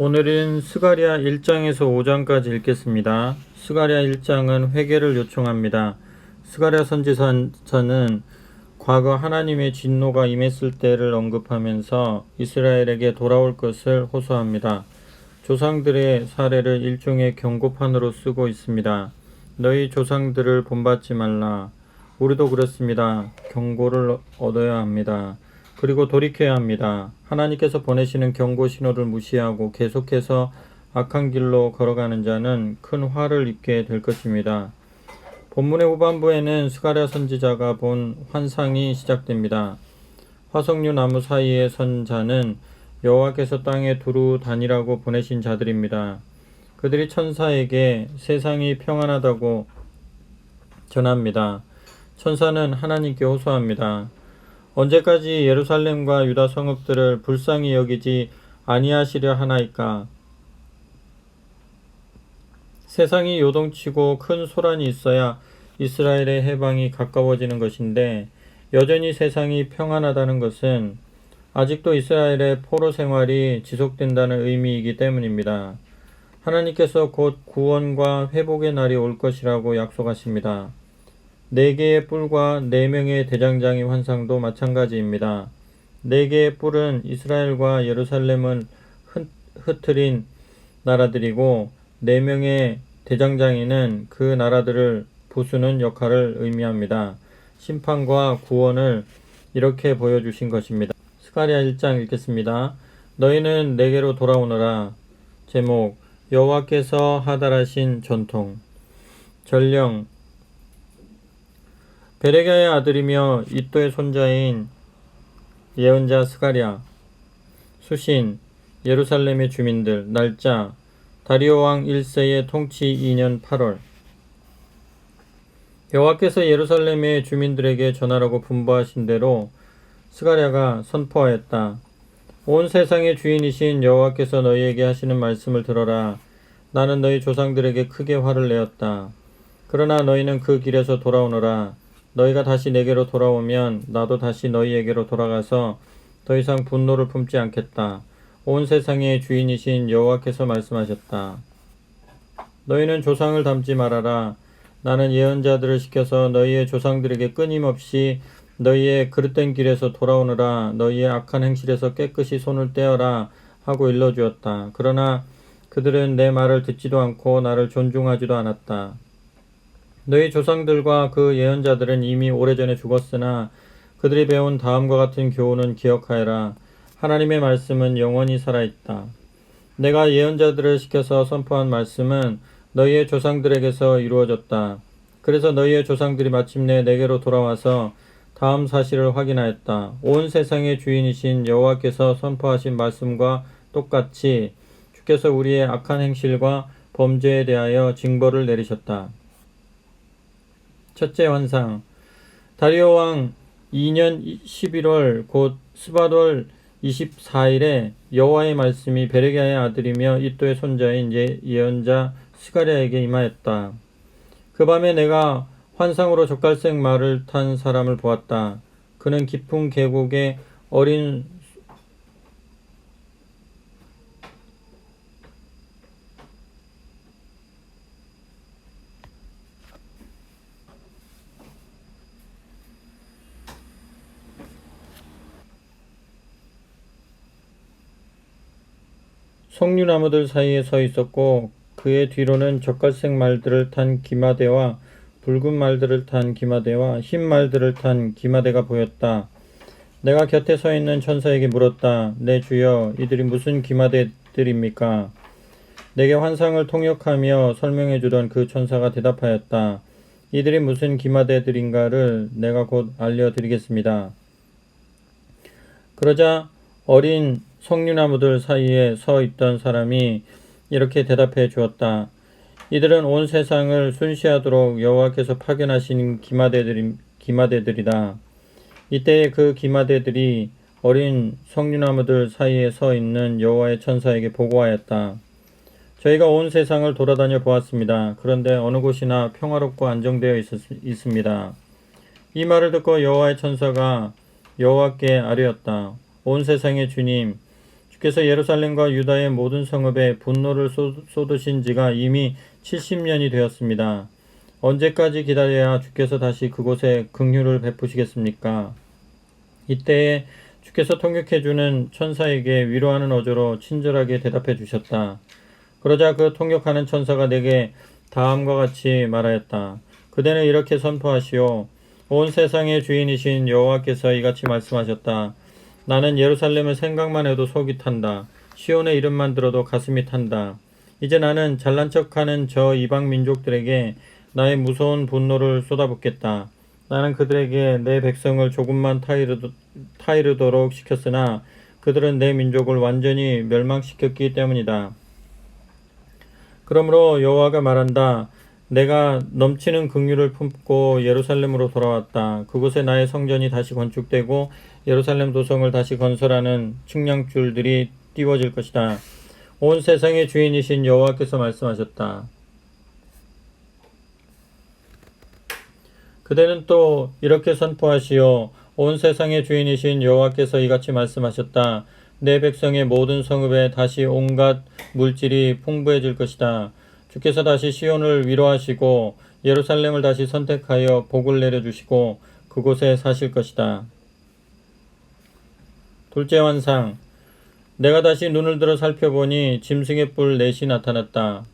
오늘은 스가랴 1장에서 5장까지 읽겠습니다. 스가랴 1장은 회개를 요청합니다. 스가랴 선지자는 과거 하나님의 진노가 임했을 때를 언급하면서 이스라엘에게 돌아올 것을 호소합니다. 조상들의 사례를 일종의 경고판으로 쓰고 있습니다. 너희 조상들을 본받지 말라. 우리도 그렇습니다. 경고를 얻어야 합니다. 그리고 돌이켜야 합니다. 하나님께서 보내시는 경고 신호를 무시하고 계속해서 악한 길로 걸어가는 자는 큰 화를 입게 될 것입니다. 본문의 후반부에는 스가랴 선지자가 본 환상이 시작됩니다. 화석류 나무 사이에 선 자는 여호와께서 땅에 두루 다니라고 보내신 자들입니다. 그들이 천사에게 세상이 평안하다고 전합니다. 천사는 하나님께 호소합니다. 언제까지 예루살렘과 유다 성읍들을 불쌍히 여기지 아니하시려 하나이까? 세상이 요동치고 큰 소란이 있어야 이스라엘의 해방이 가까워지는 것인데 여전히 세상이 평안하다는 것은 아직도 이스라엘의 포로 생활이 지속된다는 의미이기 때문입니다. 하나님께서 곧 구원과 회복의 날이 올 것이라고 약속하십니다. 네 개의 뿔과 네 명의 대장장이 환상도 마찬가지입니다. 네 개의 뿔은 이스라엘과 예루살렘을 흩- 흩트린 나라들이고 네 명의 대장장이는 그 나라들을 부수는 역할을 의미합니다. 심판과 구원을 이렇게 보여주신 것입니다. 스가랴 1장 읽겠습니다. 너희는 내게로 돌아오너라. 제목 여호와께서 하달하신 전통 전령 베레가의 아들이며 이또의 손자인 예언자 스가랴 수신 예루살렘의 주민들 날짜 다리오 왕 1세의 통치 2년 8월 여호와께서 예루살렘의 주민들에게 전하라고 분부하신 대로 스가랴가 선포하였다. 온 세상의 주인이신 여호와께서 너희에게 하시는 말씀을 들어라. 나는 너희 조상들에게 크게 화를 내었다. 그러나 너희는 그 길에서 돌아오너라. 너희가 다시 내게로 돌아오면 나도 다시 너희에게로 돌아가서 더 이상 분노를 품지 않겠다. 온 세상의 주인이신 여호와께서 말씀하셨다. 너희는 조상을 닮지 말아라. 나는 예언자들을 시켜서 너희의 조상들에게 끊임없이 너희의 그릇된 길에서 돌아오느라 너희의 악한 행실에서 깨끗이 손을 떼어라 하고 일러주었다. 그러나 그들은 내 말을 듣지도 않고 나를 존중하지도 않았다. 너희 조상들과 그 예언자들은 이미 오래전에 죽었으나 그들이 배운 다음과 같은 교훈은 기억하여라. 하나님의 말씀은 영원히 살아있다. 내가 예언자들을 시켜서 선포한 말씀은 너희의 조상들에게서 이루어졌다. 그래서 너희의 조상들이 마침내 내게로 돌아와서 다음 사실을 확인하였다. 온 세상의 주인이신 여호와께서 선포하신 말씀과 똑같이 주께서 우리의 악한 행실과 범죄에 대하여 징벌을 내리셨다. 첫째 환상 다리오 왕 2년 11월 곧 스바돌 24일에 여호와의 말씀이 베레기야의 아들이며 이또의 손자인 예, 예언자 스가랴에게 임하였다. 그 밤에 내가 환상으로 젓갈색 말을 탄 사람을 보았다. 그는 깊은 계곡에 어린 석류나무들 사이에 서 있었고 그의 뒤로는 젓갈색 말들을 탄 기마대와 붉은 말들을 탄 기마대와 흰 말들을 탄 기마대가 보였다. 내가 곁에 서 있는 천사에게 물었다. 내 주여, 이들이 무슨 기마대들입니까? 내게 환상을 통역하며 설명해 주던 그 천사가 대답하였다. 이들이 무슨 기마대들인가를 내가 곧 알려드리겠습니다. 그러자 어린 석류나무들 사이에 서 있던 사람이 이렇게 대답해 주었다. 이들은 온 세상을 순시하도록 여호와께서 파견하신 기마대들이, 기마대들이다. 이때 그 기마대들이 어린 석류나무들 사이에 서 있는 여호와의 천사에게 보고하였다. 저희가 온 세상을 돌아다녀 보았습니다. 그런데 어느 곳이나 평화롭고 안정되어 있었, 있습니다. 이 말을 듣고 여호와의 천사가 여호와께 아뢰었다. 온 세상의 주님, 주께서 예루살렘과 유다의 모든 성읍에 분노를 쏟- 쏟으신 지가 이미 70년이 되었습니다. 언제까지 기다려야 주께서 다시 그곳에 긍휼을 베푸시겠습니까? 이때에 주께서 통역해주는 천사에게 위로하는 어조로 친절하게 대답해 주셨다. 그러자 그 통역하는 천사가 내게 다음과 같이 말하였다. 그대는 이렇게 선포하시오. 온 세상의 주인이신 여호와께서 이같이 말씀하셨다. 나는 예루살렘을 생각만 해도 속이 탄다. 시온의 이름만 들어도 가슴이 탄다. 이제 나는 잘난 척하는 저 이방 민족들에게 나의 무서운 분노를 쏟아붓겠다. 나는 그들에게 내 백성을 조금만 타이르도, 타이르도록 시켰으나 그들은 내 민족을 완전히 멸망시켰기 때문이다. 그러므로 여호와가 말한다. 내가 넘치는 긍휼을 품고 예루살렘으로 돌아왔다. 그곳에 나의 성전이 다시 건축되고 예루살렘 도성을 다시 건설하는 측량줄들이 띄워질 것이다. 온 세상의 주인이신 여호와께서 말씀하셨다. 그대는 또 이렇게 선포하시오. 온 세상의 주인이신 여호와께서 이같이 말씀하셨다. 내 백성의 모든 성읍에 다시 온갖 물질이 풍부해질 것이다. 주께서 다시 시온을 위로하시고 예루살렘을 다시 선택하여 복을 내려주시고 그곳에 사실 것이다. 둘째 환상. 내가 다시 눈을 들어 살펴보니 짐승의 뿔 넷이 나타났다.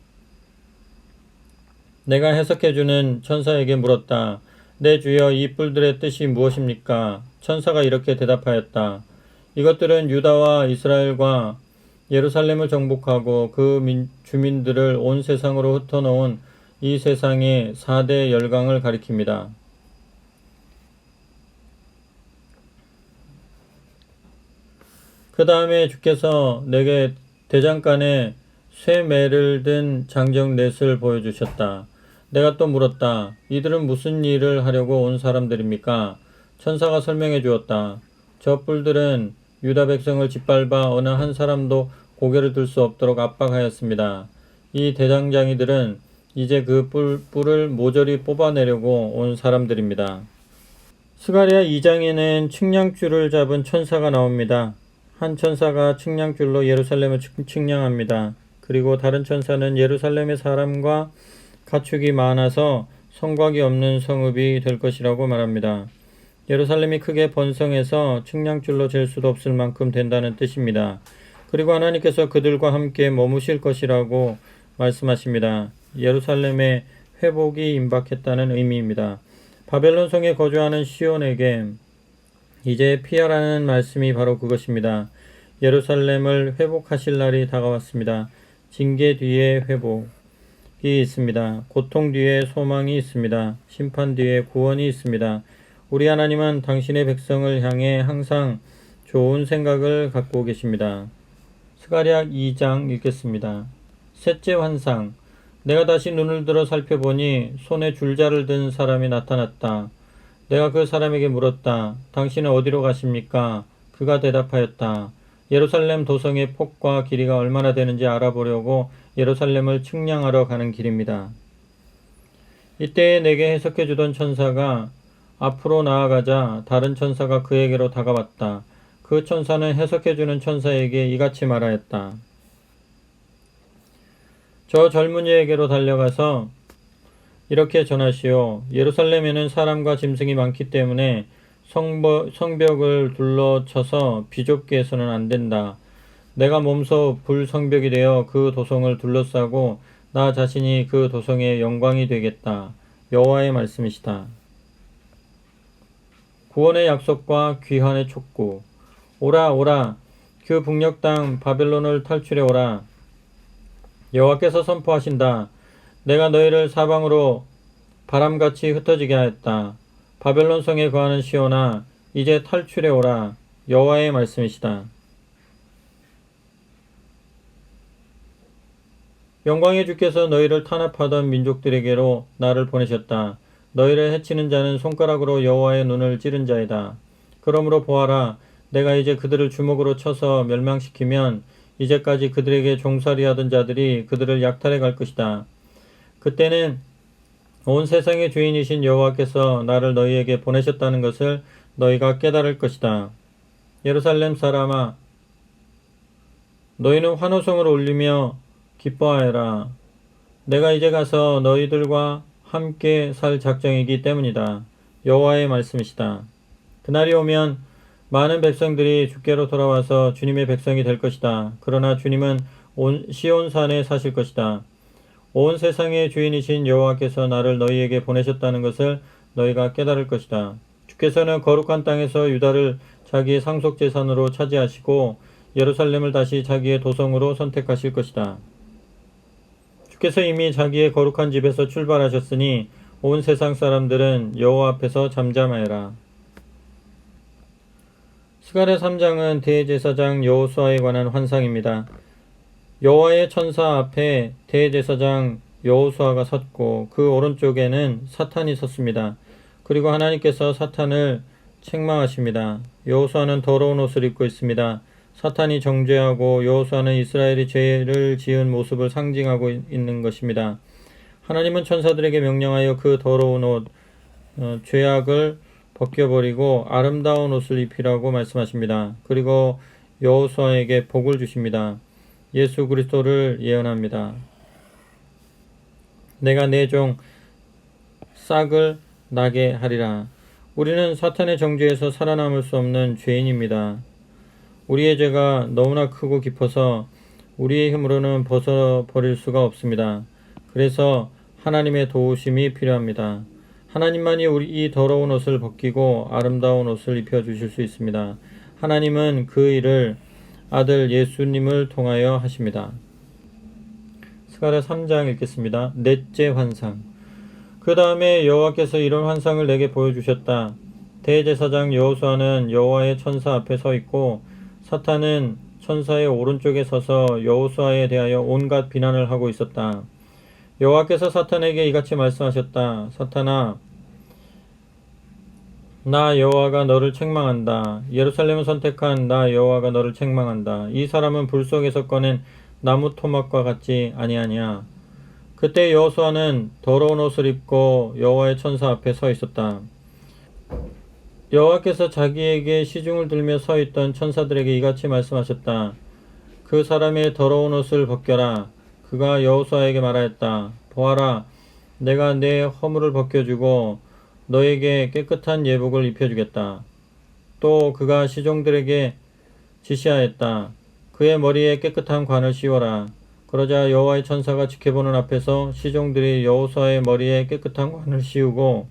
내가 해석해주는 천사에게 물었다. 내 주여 이 뿔들의 뜻이 무엇입니까? 천사가 이렇게 대답하였다. 이것들은 유다와 이스라엘과 예루살렘을 정복하고 그 민- 주민들을 온 세상으로 흩어놓은 이 세상의 4대 열강을 가리킵니다. 그 다음에 주께서 내게 대장간에 쇠매를 든 장정 넷을 보여주셨다. 내가 또 물었다. 이들은 무슨 일을 하려고 온 사람들입니까? 천사가 설명해 주었다. 저 뿔들은 유다 백성을 짓밟아 어느 한 사람도 고개를 들 수 없도록 압박하였습니다. 이 대장장이들은 이제 그 뿔, 뿔을 모조리 뽑아내려고 온 사람들입니다. 스가랴 2장에는 측량줄을 잡은 천사가 나옵니다. 한 천사가 측량줄로 예루살렘을 측- 측량합니다. 그리고 다른 천사는 예루살렘의 사람과 가축이 많아서 성곽이 없는 성읍이 될 것이라고 말합니다. 예루살렘이 크게 번성해서 측량줄로 잴 수도 없을 만큼 된다는 뜻입니다. 그리고 하나님께서 그들과 함께 머무실 것이라고 말씀하십니다. 예루살렘의 회복이 임박했다는 의미입니다. 바벨론 성에 거주하는 시온에게 이제 피하라는 말씀이 바로 그것입니다. 예루살렘을 회복하실 날이 다가왔습니다. 징계 뒤에 회복이 있습니다. 고통 뒤에 소망이 있습니다. 심판 뒤에 구원이 있습니다. 우리 하나님은 당신의 백성을 향해 항상 좋은 생각을 갖고 계십니다. 스가랴 2장 읽겠습니다. 셋째 환상 내가 다시 눈을 들어 살펴보니 손에 줄자를 든 사람이 나타났다. 내가 그 사람에게 물었다. 당신은 어디로 가십니까? 그가 대답하였다. 예루살렘 도성의 폭과 길이가 얼마나 되는지 알아보려고 예루살렘을 측량하러 가는 길입니다. 이때 내게 해석해 주던 천사가 앞으로 나아가자 다른 천사가 그에게로 다가왔다. 그 천사는 해석해 주는 천사에게 이같이 말하였다. 저 젊은이에게로 달려가서 이렇게 전하시오. 예루살렘에는 사람과 짐승이 많기 때문에 성버, 성벽을 둘러쳐서 비좁게 해서는 안 된다. 내가 몸소 불성벽이 되어 그 도성을 둘러싸고 나 자신이 그 도성의 영광이 되겠다. 여호와의 말씀이시다. 구원의 약속과 귀환의 촉구. 오라 오라 그 북녘 땅 바벨론을 탈출해 오라. 여호와께서 선포하신다. 내가 너희를 사방으로 바람같이 흩어지게 하였다. 바벨론 성에 거하는 시온아 이제 탈출해 오라. 여호와의 말씀이시다. 영광의 주께서 너희를 탄압하던 민족들에게로 나를 보내셨다. 너희를 해치는 자는 손가락으로 여호와의 눈을 찌른 자이다. 그러므로 보아라, 내가 이제 그들을 주먹으로 쳐서 멸망시키면 이제까지 그들에게 종살이하던 자들이 그들을 약탈해 갈 것이다. 그때는 온 세상의 주인이신 여호와께서 나를 너희에게 보내셨다는 것을 너희가 깨달을 것이다. 예루살렘 사람아, 너희는 환호성을 올리며 기뻐하여라. 내가 이제 가서 너희들과 함께 살 작정이기 때문이다. 여호와의 말씀이시다. 그날이 오면 많은 백성들이 주께로 돌아와서 주님의 백성이 될 것이다. 그러나 주님은 온 시온산에 사실 것이다. 온 세상의 주인이신 여호와께서 나를 너희에게 보내셨다는 것을 너희가 깨달을 것이다. 주께서는 거룩한 땅에서 유다를 자기의 상속 재산으로 차지하시고 예루살렘을 다시 자기의 도성으로 선택하실 것이다. 주께서 이미 자기의 거룩한 집에서 출발하셨으니 온 세상 사람들은 여호와 앞에서 잠잠하여라. 스가랴 3장은 대제사장 여호수아에 관한 환상입니다. 여호와의 천사 앞에 대제사장 여호수아가 섰고 그 오른쪽에는 사탄이 섰습니다. 그리고 하나님께서 사탄을 책망하십니다. 여호수아는 더러운 옷을 입고 있습니다. 사탄이 정죄하고 여호수아는 이스라엘이 죄를 지은 모습을 상징하고 있는 것입니다. 하나님은 천사들에게 명령하여 그 더러운 옷, 어, 죄악을 벗겨버리고 아름다운 옷을 입히라고 말씀하십니다. 그리고 여호수아에게 복을 주십니다. 예수 그리스도를 예언합니다. 내가 내 종 싹을 나게 하리라. 우리는 사탄의 정죄에서 살아남을 수 없는 죄인입니다. 우리의 죄가 너무나 크고 깊어서 우리의 힘으로는 벗어버릴 수가 없습니다. 그래서 하나님의 도우심이 필요합니다. 하나님만이 우리 이 더러운 옷을 벗기고 아름다운 옷을 입혀 주실 수 있습니다. 하나님은 그 일을 아들 예수님을 통하여 하십니다. 스가랴 3장 읽겠습니다. 넷째 환상. 그 다음에 여호와께서 이런 환상을 내게 보여주셨다. 대제사장 여호수아는 여호와의 천사 앞에 서 있고 사탄은 천사의 오른쪽에 서서 여호수아에 대하여 온갖 비난을 하고 있었다. 여호와께서 사탄에게 이같이 말씀하셨다. 사탄아, 나 여호와가 너를 책망한다. 예루살렘을 선택한 나 여호와가 너를 책망한다. 이 사람은 불 속에서 꺼낸 나무 토막과 같지 아니하냐. 그때 여호수아는 더러운 옷을 입고 여호와의 천사 앞에 서 있었다. 여호와께서 자기에게 시중을 들며 서 있던 천사들에게 이같이 말씀하셨다. 그 사람의 더러운 옷을 벗겨라. 그가 여호수아에게 말하였다. 보아라, 내가 내 허물을 벗겨주고 너에게 깨끗한 예복을 입혀주겠다. 또 그가 시종들에게 지시하였다. 그의 머리에 깨끗한 관을 씌워라. 그러자 여호와의 천사가 지켜보는 앞에서 시종들이 여호수아의 머리에 깨끗한 관을 씌우고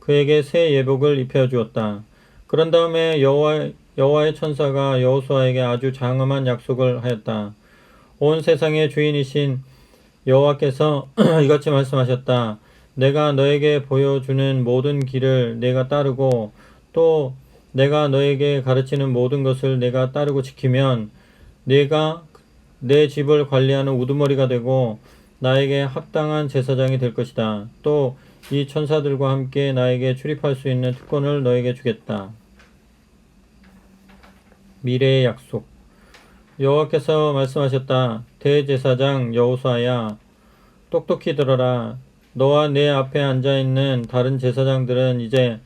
그에게 새 예복을 입혀 주었다. 그런 다음에 여호와 여호와의 천사가 여호수아에게 아주 장엄한 약속을 하였다. 온 세상의 주인이신 여호와께서 이같이 말씀하셨다. 내가 너에게 보여주는 모든 길을 내가 따르고 또 내가 너에게 가르치는 모든 것을 내가 따르고 지키면 내가 내 집을 관리하는 우두머리가 되고 나에게 합당한 제사장이 될 것이다. 또 이 천사들과 함께 나에게 출입할 수 있는 특권을 너에게 주겠다. 미래의 약속. 여호와께서 말씀하셨다. 대제사장 여호수아야 똑똑히 들어라. 너와 내 앞에 앉아 있는 다른 제사장들은 이제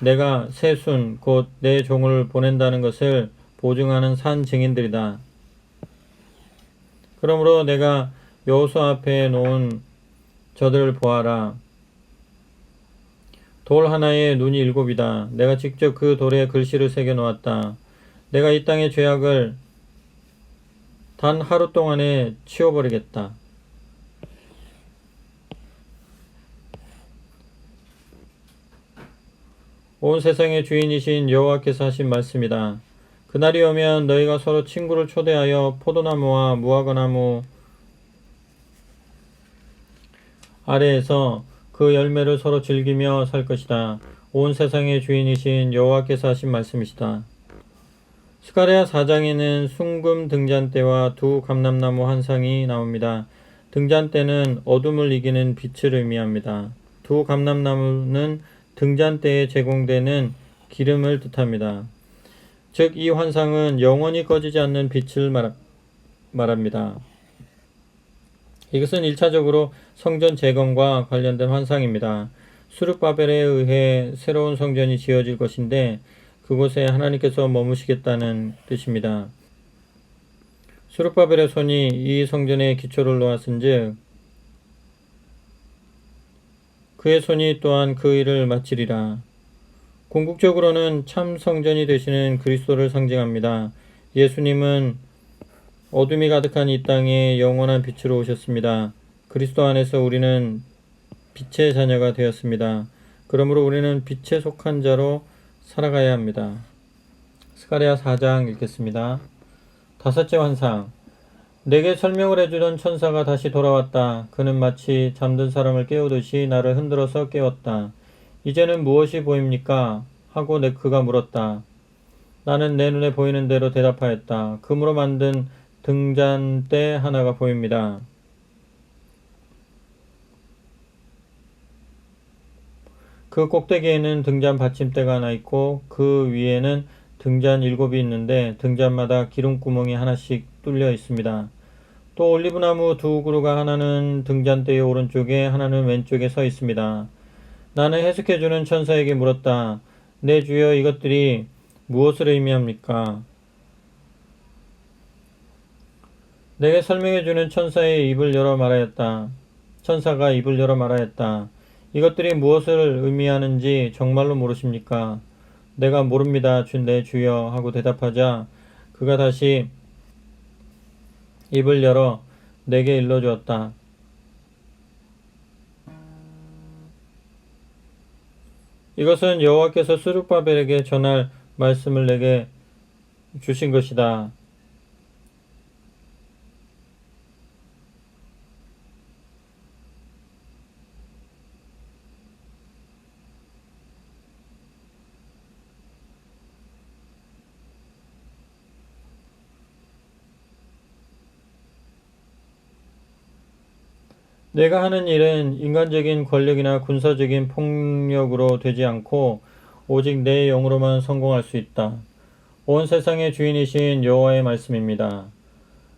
내가 세순 곧 내 종을 보낸다는 것을 보증하는 산 증인들이다. 그러므로 내가 여호수 앞에 놓은 저들을 보아라. 돌 하나에 눈이 일곱이다. 내가 직접 그 돌에 글씨를 새겨 놓았다. 내가 이 땅의 죄악을 단 하루 동안에 치워버리겠다. 온 세상의 주인이신 여호와께서 하신 말씀이다. 그날이 오면 너희가 서로 친구를 초대하여 포도나무와 무화과나무 아래에서 그 열매를 서로 즐기며 살 것이다. 온 세상의 주인이신 여호와께서 하신 말씀이시다. 스가랴 4장에는 숭금 등잔대와 두 감람나무 한 상이 나옵니다. 등잔대는 어둠을 이기는 빛을 의미합니다. 두 감람나무는 등잔대에 제공되는 기름을 뜻합니다. 즉, 이 환상은 영원히 꺼지지 않는 빛을 말, 말합니다. 이것은 1차적으로 성전 재건과 관련된 환상입니다. 수르바벨에 의해 새로운 성전이 지어질 것인데 그곳에 하나님께서 머무시겠다는 뜻입니다. 수르바벨의 손이 이 성전의 기초를 놓았은즉 그의 손이 또한 그 일을 마치리라. 궁극적으로는 참 성전이 되시는 그리스도를 상징합니다. 예수님은 어둠이 가득한 이 땅에 영원한 빛으로 오셨습니다. 그리스도 안에서 우리는 빛의 자녀가 되었습니다. 그러므로 우리는 빛에 속한 자로 살아가야 합니다. 스가랴 4장 읽겠습니다. 다섯째 환상. 내게 설명을 해주던 천사가 다시 돌아왔다. 그는 마치 잠든 사람을 깨우듯이 나를 흔들어서 깨웠다. 이제는 무엇이 보입니까? 하고 내 그가 물었다. 나는 내 눈에 보이는 대로 대답하였다. 금으로 만든 등잔대 하나가 보입니다. 그 꼭대기에는 등잔 받침대가 하나 있고 그 위에는 등잔 일곱이 있는데 등잔마다 기름구멍이 하나씩 뚫려 있습니다. 또 올리브나무 두 그루가 하나는 등잔대의 오른쪽에 하나는 왼쪽에 서 있습니다. 나는 해석해주는 천사에게 물었다. 내 주여 이것들이 무엇을 의미합니까? 내게 설명해주는 천사의 입을 열어 말하였다. 천사가 입을 열어 말하였다. 이것들이 무엇을 의미하는지 정말로 모르십니까? 내가 모릅니다. 내 주여 하고 대답하자 그가 다시 입을 열어 내게 일러주었다. 이것은 여호와께서 스룹바벨에게 전할 말씀을 내게 주신 것이다. 내가 하는 일은 인간적인 권력이나 군사적인 폭력으로 되지 않고 오직 내 영으로만 성공할 수 있다. 온 세상의 주인이신 여호와의 말씀입니다.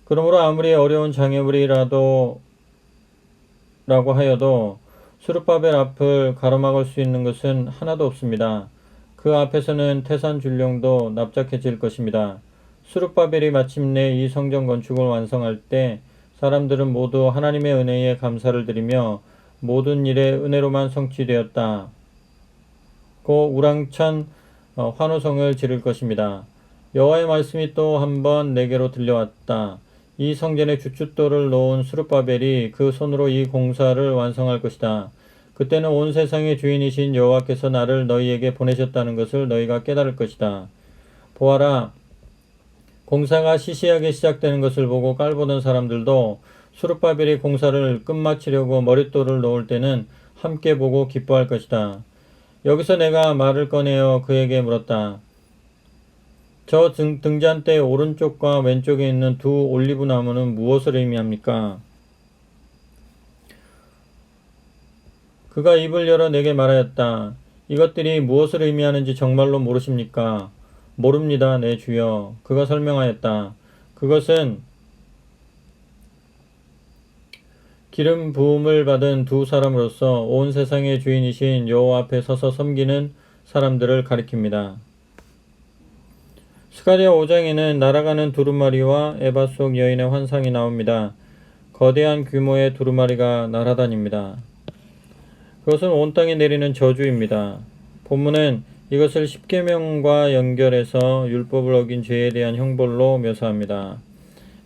그러므로 아무리 어려운 장애물이라도 라고 하여도 수르바벨 앞을 가로막을 수 있는 것은 하나도 없습니다. 그 앞에서는 태산 줄령도 납작해질 것입니다. 수르바벨이 마침내 이 성전 건축을 완성할 때 사람들은 모두 하나님의 은혜에 감사를 드리며 모든 일에 은혜로만 성취되었다. 고 우랑찬 어, 환호성을 지를 것입니다. 여호와의 말씀이 또 한 번 내게로 들려왔다. 이 성전에 주춧돌을 놓은 수르바벨이 그 손으로 이 공사를 완성할 것이다. 그때는 온 세상의 주인이신 여호와께서 나를 너희에게 보내셨다는 것을 너희가 깨달을 것이다. 보아라, 공사가 시시하게 시작되는 것을 보고 깔보던 사람들도 수르바벨이 공사를 끝마치려고 머릿돌을 놓을 때는 함께 보고 기뻐할 것이다. 여기서 내가 말을 꺼내어 그에게 물었다. 저 등, 등잔대 오른쪽과 왼쪽에 있는 두 올리브 나무는 무엇을 의미합니까? 그가 입을 열어 내게 말하였다. 이것들이 무엇을 의미하는지 정말로 모르십니까? 모릅니다, 내 주여. 그가 설명하였다. 그것은 기름 부음을 받은 두 사람으로서 온 세상의 주인이신 여호와 앞에 서서 섬기는 사람들을 가리킵니다. 스가리아 5장에는 날아가는 두루마리와 에바 속 여인의 환상이 나옵니다. 거대한 규모의 두루마리가 날아다닙니다. 그것은 온 땅에 내리는 저주입니다. 본문은 이것을 십계명과 연결해서 율법을 어긴 죄에 대한 형벌로 묘사합니다.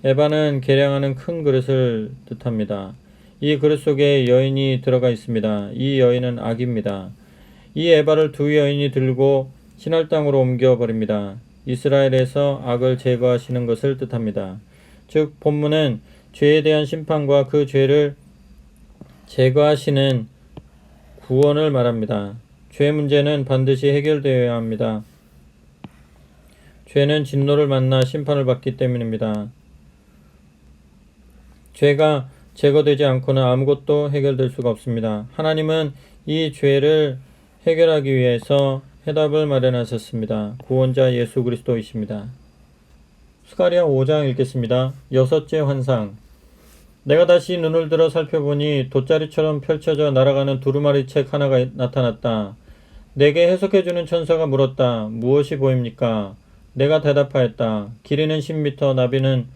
에바는 계량하는 큰 그릇을 뜻합니다. 이 그릇 속에 여인이 들어가 있습니다. 이 여인은 악입니다. 이 에바를 두 여인이 들고 신할 땅으로 옮겨 버립니다. 이스라엘에서 악을 제거하시는 것을 뜻합니다. 즉 본문은 죄에 대한 심판과 그 죄를 제거하시는 구원을 말합니다. 죄 문제는 반드시 해결되어야 합니다. 죄는 진노를 만나 심판을 받기 때문입니다. 죄가 제거되지 않고는 아무것도 해결될 수가 없습니다. 하나님은 이 죄를 해결하기 위해서 해답을 마련하셨습니다. 구원자 예수 그리스도이십니다. 스가리아 5장 읽겠습니다. 여섯째 환상 내가 다시 눈을 들어 살펴보니 돗자리처럼 펼쳐져 날아가는 두루마리 책 하나가 나타났다. 내게 해석해주는 천사가 물었다. 무엇이 보입니까? 내가 대답하였다. 길이는 10미터, 나비는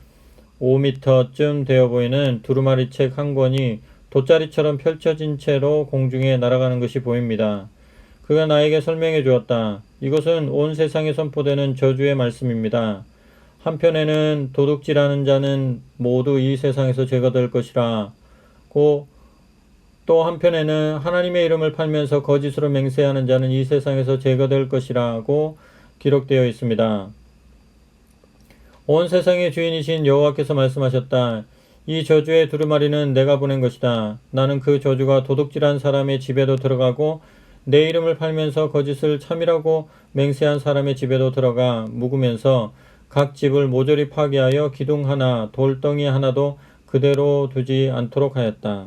5m쯤 되어 보이는 두루마리 책 한 권이 돗자리처럼 펼쳐진 채로 공중에 날아가는 것이 보입니다. 그가 나에게 설명해 주었다. 이것은 온 세상에 선포되는 저주의 말씀입니다. 한편에는 도둑질하는 자는 모두 이 세상에서 제거될 것이라. 고 또 한편에는 하나님의 이름을 팔면서 거짓으로 맹세하는 자는 이 세상에서 제거될 것이라고 기록되어 있습니다. 온 세상의 주인이신 여호와께서 말씀하셨다. 이 저주의 두루마리는 내가 보낸 것이다. 나는 그 저주가 도둑질한 사람의 집에도 들어가고 내 이름을 팔면서 거짓을 참이라고 맹세한 사람의 집에도 들어가 묵으면서 각 집을 모조리 파괴하여 기둥 하나, 돌덩이 하나도 그대로 두지 않도록 하였다.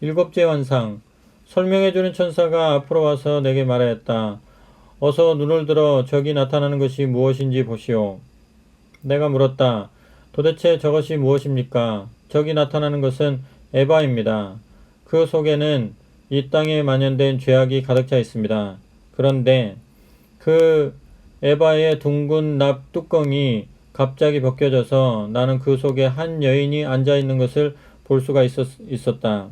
일곱째 환상. 설명해주는 천사가 앞으로 와서 내게 말하였다. 어서 눈을 들어 저기 나타나는 것이 무엇인지 보시오. 내가 물었다. 도대체 저것이 무엇입니까? 저기 나타나는 것은 에바입니다. 그 속에는 이 땅에 만연된 죄악이 가득 차 있습니다. 그런데 그 에바의 둥근 납 뚜껑이 갑자기 벗겨져서 나는 그 속에 한 여인이 앉아 있는 것을 볼 수가 있었, 있었다.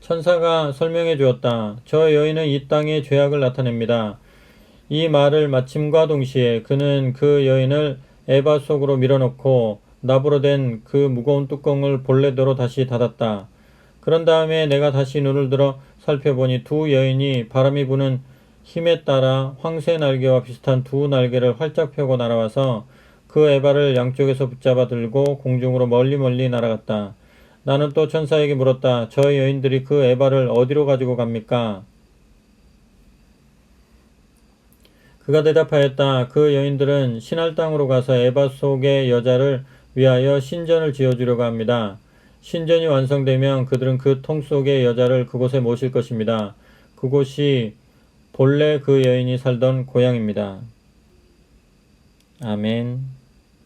천사가 설명해 주었다. 저 여인은 이 땅의 죄악을 나타냅니다. 이 말을 마침과 동시에 그는 그 여인을 에바 속으로 밀어넣고 납으로 된 그 무거운 뚜껑을 본래대로 다시 닫았다. 그런 다음에 내가 다시 눈을 들어 살펴보니 두 여인이 바람이 부는 힘에 따라 황새 날개와 비슷한 두 날개를 활짝 펴고 날아와서 그 에바를 양쪽에서 붙잡아 들고 공중으로 멀리 멀리 날아갔다. 나는 또 천사에게 물었다. 저 여인들이 그 에바를 어디로 가지고 갑니까? 그가 대답하였다. 그 여인들은 신할 땅으로 가서 에바 속의 여자를 위하여 신전을 지어주려고 합니다. 신전이 완성되면 그들은 그 통 속의 여자를 그곳에 모실 것입니다. 그곳이 본래 그 여인이 살던 고향입니다. 아멘.